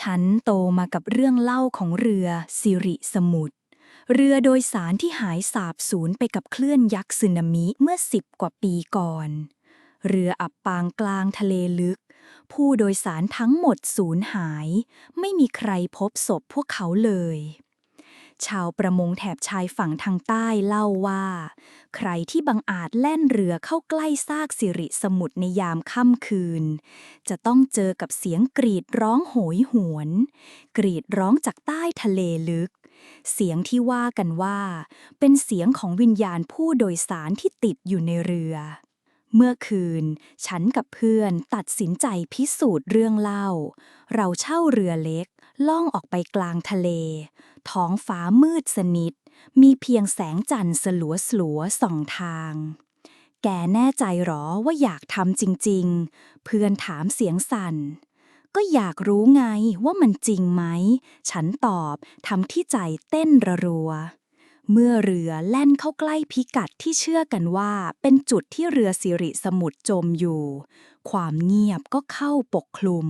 ฉันโตมากับเรื่องเล่าของเรือสิริสมุทรเรือโดยสารที่หายสาบสูญไปกับคลื่นยักษ์สึนามิเมื่อสิบกว่าปีก่อน เรืออับปางกลางทะเลลึก ผู้โดยสารทั้งหมดสูญหาย ไม่มีใครพบศพพวกเขาเลย ชาวประมงแถบชายฝั่งทางใต้เล่าว่า ใครที่บังอาจแล่นเรือเข้าใกล้ซากสิริสมุทรในยามค่ำคืน จะต้องเจอกับเสียงกรีดร้องโหยหวน กรีดร้องจากใต้ทะเลลึก เสียงที่ว่ากันว่า เป็นเสียงของวิญญาณผู้โดยสารที่ติดอยู่ในเรือเมื่อคืน ฉันกับเพื่อนตัดสินใจพิสูจน์เรื่องเล่า เราเช่าเรือเล็ก ล่องออกไปกลางทะเล ท้องฟ้ามืดสนิท มีเพียงแสงจันทร์สลัวสลัวๆส่องทาง แกแน่ใจหรอว่าอยากทำจริง ๆ เพื่อนถามเสียงสั่น ก็อยากรู้ไงว่ามันจริงไหม ฉันตอบทำที่ใจเต้นระรัว เมื่อเรือแล่นเข้าใกล้พิกัดที่เชื่อกันว่าเป็นจุดที่เรือสิริสมุทรจมอยู่ ความเงียบก็เข้าปกคลุม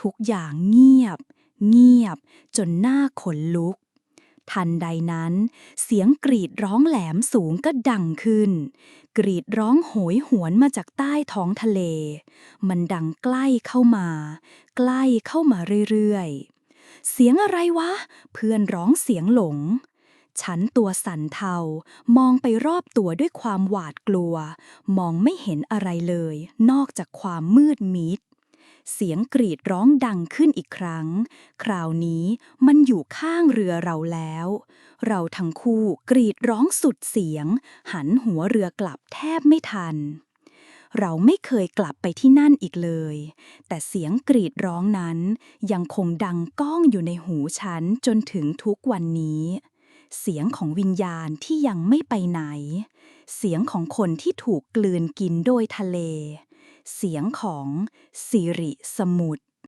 ทุกอย่างเงียบ เงียบ จนหน้าขนลุก ทันใดนั้น เสียงกรีดร้องแหลมสูงก็ดังขึ้น กรีดร้องโหยหวนมาจากใต้ท้องทะเล มันดังใกล้เข้ามา ใกล้เข้ามาเรื่อยๆ เสียงอะไรวะ เพื่อนร้องเสียงหลงฉันตัวสั่นเทามองไปรอบตัวด้วยความหวาดกลัว มองไม่เห็นอะไรเลย นอกจากความมืดมิด เสียงกรีดร้องดังขึ้นอีกครั้ง คราวนี้มันอยู่ข้างเรือเราแล้ว เราทั้งคู่กรีดร้องสุดเสียง หันหัวเรือกลับแทบไม่ทัน เราไม่เคยกลับไปที่นั่นอีกเลย แต่เสียงกรีดร้องนั้นยังคงดังก้องอยู่ในหูฉันจนถึงทุกวันนี้ เสียงของวิญญาณที่ยังไม่ไปไหน เสียงของคนที่ถูกกลืนกินโดยทะเล เสียงของสิริสมุทร